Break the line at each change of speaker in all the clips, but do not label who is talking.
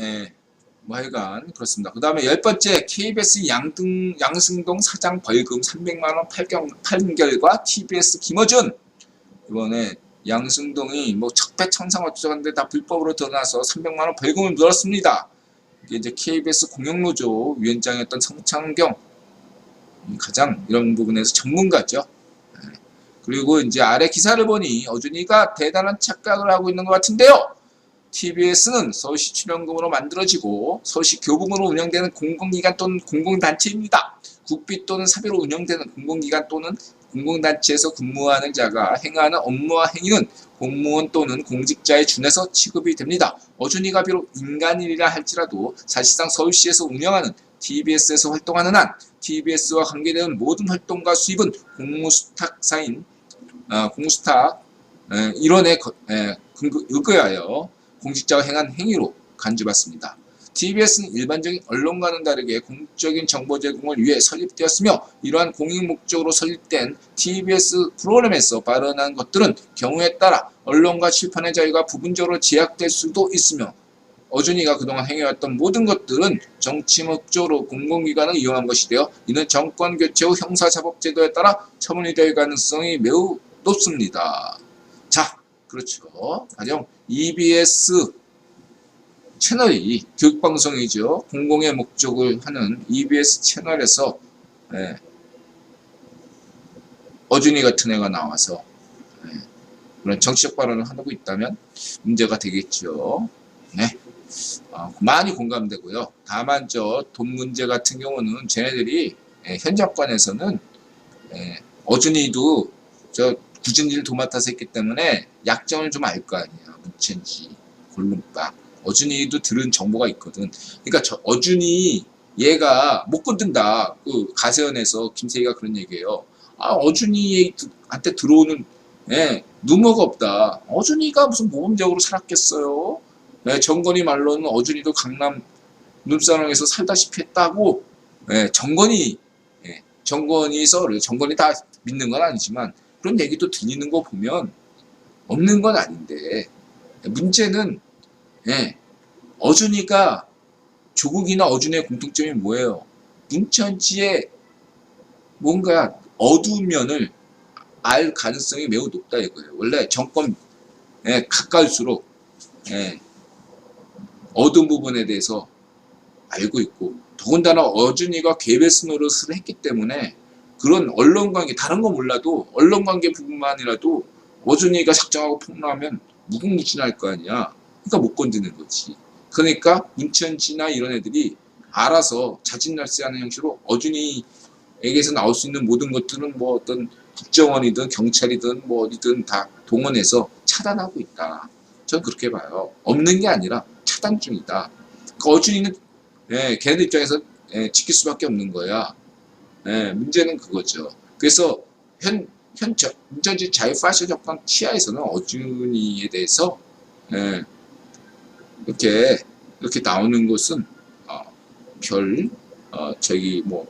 예, 뭐 하여간 그렇습니다. 그 다음에 열 번째 KBS 양등, 양승동 사장 벌금 300만 원 판결, 판결과 TBS 김어준 이번에 양승동이 뭐 척배청상 어쩌는데 다 불법으로 드러나서 300만 원 벌금을 물었습니다. 이게 이제 KBS 공영노조 위원장이었던 성창경 이 가장 이런 부분에서 전문가죠. 예. 그리고 이제 아래 기사를 보니 어준이가 대단한 착각을 하고 있는 것 같은데요. TBS는 서울시 출연금으로 만들어지고 서울시 교부금으로 운영되는 공공기관 또는 공공단체입니다. 국비 또는 사비로 운영되는 공공기관 또는 공공단체에서 근무하는 자가 행하는 업무와 행위는 공무원 또는 공직자에 준해서 취급이 됩니다. 어준이가 비록 인간일이라 할지라도 사실상 서울시에서 운영하는 TBS에서 활동하는 한 TBS와 관계되는 모든 활동과 수입은 공무수탁사인 어, 공무수탁 에, 일원에 거- 에, 근거- 의거하여 공직자가 행한 행위로 간주받습니다. TBS는 일반적인 언론과는 다르게 공적인 정보 제공을 위해 설립되었으며 이러한 공익 목적으로 설립된 TBS 프로그램에서 발언한 것들은 경우에 따라 언론과 출판의 자유가 부분적으로 제약될 수도 있으며 어준이가 그동안 행해왔던 모든 것들은 정치 목적으로 공공기관을 이용한 것이 되어 이는 정권 교체 후 형사사법제도에 따라 처분이 될 가능성이 매우 높습니다. 자, 그렇죠. 가령 EBS 채널이 교육방송이죠. 공공의 목적을 하는 EBS 채널에서 예, 어준이 같은 애가 나와서 예, 그런 정치적 발언을 하고 있다면 문제가 되겠죠. 네. 어, 많이 공감되고요. 다만 저 돈 문제 같은 경우는 쟤네들이 예, 현 정권에서는 예, 어준이도 저 굳은 일 도맡아서 했기 때문에 약점을 좀 알 거 아니야. 문체인지 골룸빵. 어준이도 들은 정보가 있거든. 그러니까 저 어준이 얘가 못 건든다. 그 가세연에서 김세희가 그런 얘기예요. 아 어준이한테 들어오는 예, 누모가 없다. 어준이가 무슨 모범적으로 살았겠어요. 예, 정건이 말로는 어준이도 강남 눈사랑에서 살다시피 했다고 예, 정건이 예, 정건이서 정건이 다 믿는 건 아니지만 그런 얘기도 들리는 거 보면 없는 건 아닌데 문제는 예, 어준이가 조국이나 어준이의 공통점이 뭐예요? 문천지의 뭔가 어두운 면을 알 가능성이 매우 높다 이거예요. 원래 정권 에 가까울수록 예, 어두운 부분에 대해서 알고 있고 더군다나 어준이가 개베스 노릇을 했기 때문에 그런 언론 관계 다른 거 몰라도 언론 관계 부분만이라도 어준이가 작정하고 폭로하면 무궁무진할 거 아니야. 그러니까 못 건드는 거지. 그러니까 문천지나 이런 애들이 알아서 자진날세하는 형식으로 어준이에게서 나올 수 있는 모든 것들은 뭐 어떤 국정원이든 경찰이든 뭐 어디든 다 동원해서 차단하고 있다. 저는 그렇게 봐요. 없는 게 아니라 차단 중이다. 그 어준이는 예, 걔네들 입장에서 예, 지킬 수밖에 없는 거야. 예, 문제는 그거죠. 그래서 현, 현 저- 문전지 자유 파쇼 정권 치하에서는 어준이에 대해서 예, 이렇게 이렇게 나오는 것은 어, 별 어, 저기 뭐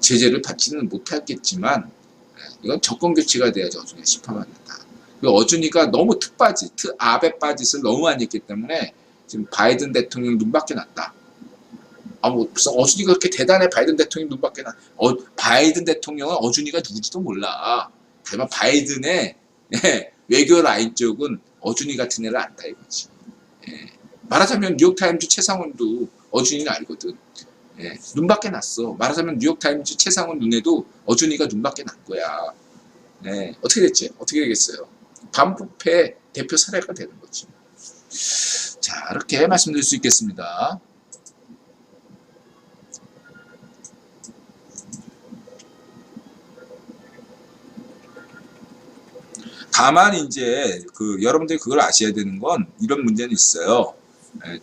제재를 받지는 못하겠지만 예, 이건 정권 교체가 돼야지 된다. 그리고 어준이가 너무 특바지, 특아베 빠짓을 너무 많이 했기 때문에 지금 바이든 대통령 눈밖에 났다. 아, 뭐, 무슨 어준이가 그렇게 대단해, 바이든 대통령 눈밖에 나. 어, 바이든 대통령은 어준이가 누구지도 몰라. 다만 바이든의 예, 외교 라인 쪽은 어준이 같은 애를 안다 이거지. 예. 말하자면 뉴욕타임즈 최상원도 어준이는 알거든. 예. 눈밖에 났어. 말하자면 뉴욕타임즈 최상원 눈에도 어준이가 눈밖에 난 거야. 예. 어떻게 됐지? 어떻게 되겠어요? 반부패 대표 사례가 되는 거지. 자, 이렇게 말씀드릴 수 있겠습니다. 다만 이제 그 여러분들이 그걸 아셔야 되는 건 이런 문제는 있어요. 에,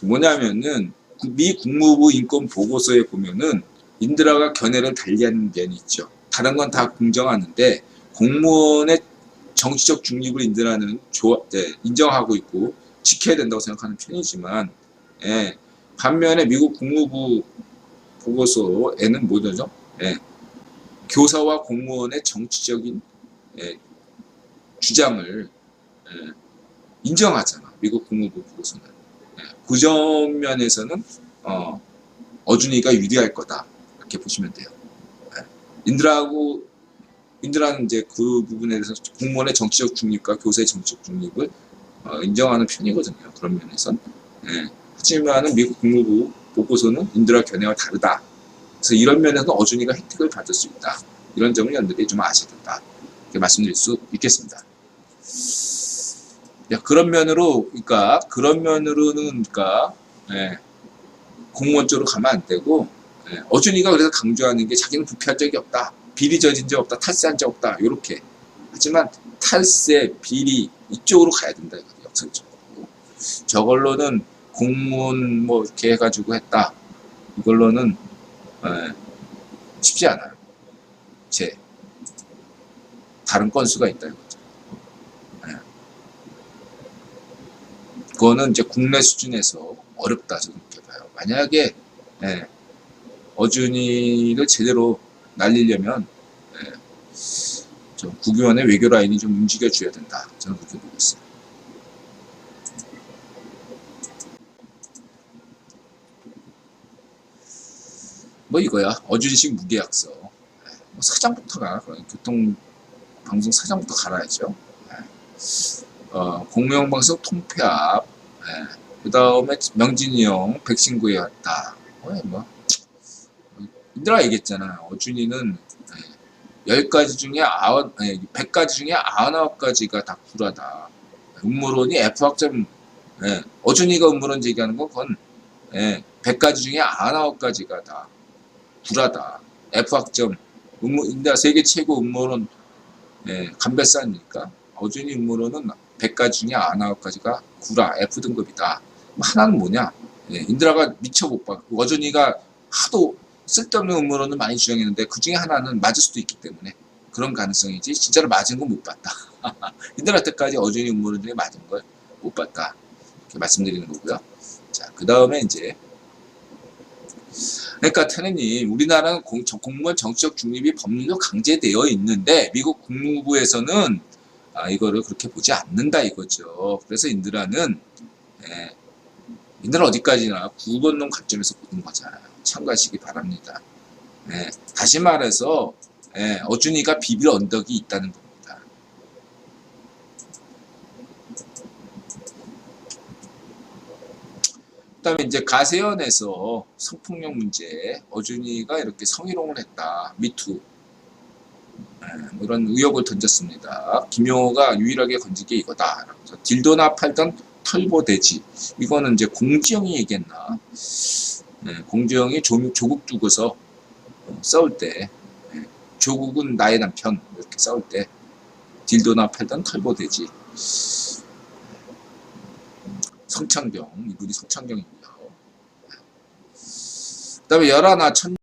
그 뭐냐면은 그미 국무부 인권 보고서에 보면은 인드라가 견해를 달리하는 면이 있죠. 다른 건 다 공정하는데 공무원의 정치적 중립을 인드라는 조, 네, 인정하고 있고 지켜야 된다고 생각하는 편이지만 예, 반면에 미국 국무부 보고서에는 뭐죠? 예, 교사와 공무원의 정치적인 예, 주장을 예, 인정하잖아. 미국 국무부 보고서는. 그 정면에서는 어, 어준이가 유리할 거다 이렇게 보시면 돼요. 예. 인드라하고 인드라는 이제 그 부분에 대해서 공무원의 정치적 중립과 교사의 정치적 중립을 어, 인정하는 편이거든요. 그런 면에선. 예. 하지만은 미국 국무부 보고서는 인드라 견해와 다르다. 그래서 이런 면에서 어준이가 혜택을 받을 수 있다. 이런 점을 여러분들이 좀 아셔야 된다. 이렇게 말씀드릴 수 있겠습니다. 야, 그런 면으로, 그러니까 그런 면으로는 그러니까 예, 공무원 쪽으로 가면 안 되고 예, 어준이가 그래서 강조하는 게 자기는 부패한 적이 없다, 비리 저진 적 없다, 탈세한 적 없다 이렇게. 하지만 탈세, 비리 이쪽으로 가야 된다 이거죠 역설적으로. 저걸로는 공무원 뭐 이렇게 해가지고 했다. 이걸로는 예, 쉽지 않아요. 제 다른 건수가 있다 이거죠. 예. 그거는 이제 국내 수준에서 어렵다 저는 봐요. 만약에 예, 어준이를 제대로 날리려면 예, 좀 국유원의 외교 라인이 좀 움직여 줘야 된다. 저는 그렇게 보고 있어요. 뭐 이거야 어준이식 무계약서 예, 뭐 사장부터가 그런 교통 방송 사장부터 갈아야죠. 예. 어, 공영방송 통폐합 그 다음에 명진이 형 백신 구해왔다. 어, 뭐 인들아 얘기했잖아. 어준이는 예, 10가지 중에 아흔, 아니, 100가지 중에 99가지가 다 구라다. 음모론이 F학점, 예, 어준이가 음모론 얘기하는 건 그건 예, 100가지 중에 99가지가 다 구라다. F학점, 음모, 인다 세계 최고 음모론 예, 감별사니까 어준이 음모론은 100가지 중에 99가지가 구라, F등급이다. 그럼 하나는 뭐냐? 예, 인드라가 미쳐 못 봐. 어준이가 하도 쓸데없는 음모론을 많이 주장했는데 그 중에 하나는 맞을 수도 있기 때문에 그런 가능성이지 진짜로 맞은 건 못 봤다. 인드라 때까지 어준이 음모론 중에 맞은 걸 못 봤다. 이렇게 말씀드리는 거고요. 자, 그 다음에 이제 그러니까 태네님 우리나라는 공, 정- 공무원 정치적 중립이 법률로 강제되어 있는데 미국 국무부에서는 아, 이거를 그렇게 보지 않는다 이거죠. 그래서 인드라는 예, 인드라 어디까지나 구건론 관점에서 보는 거잖아요. 참고하시기 바랍니다. 예, 다시 말해서 예, 어준이가 비빌 언덕이 있다는 겁니다. 그 다음에 이제 가세연에서 성폭력 문제 어준이가 이렇게 성희롱을 했다. 미투 이런 의혹을 던졌습니다. 김용호가 유일하게 건진 게 이거다. 딜도나 팔던 털보돼지 이거는 이제 공지영이 얘기했나? 예, 공지영이 조, 조국 두고서 어, 싸울 때 예, 조국은 나의 남편 이렇게 싸울 때 딜도나 팔던 털보돼지 성창경 이분이 성창경이고요. 그다음에 열하나 천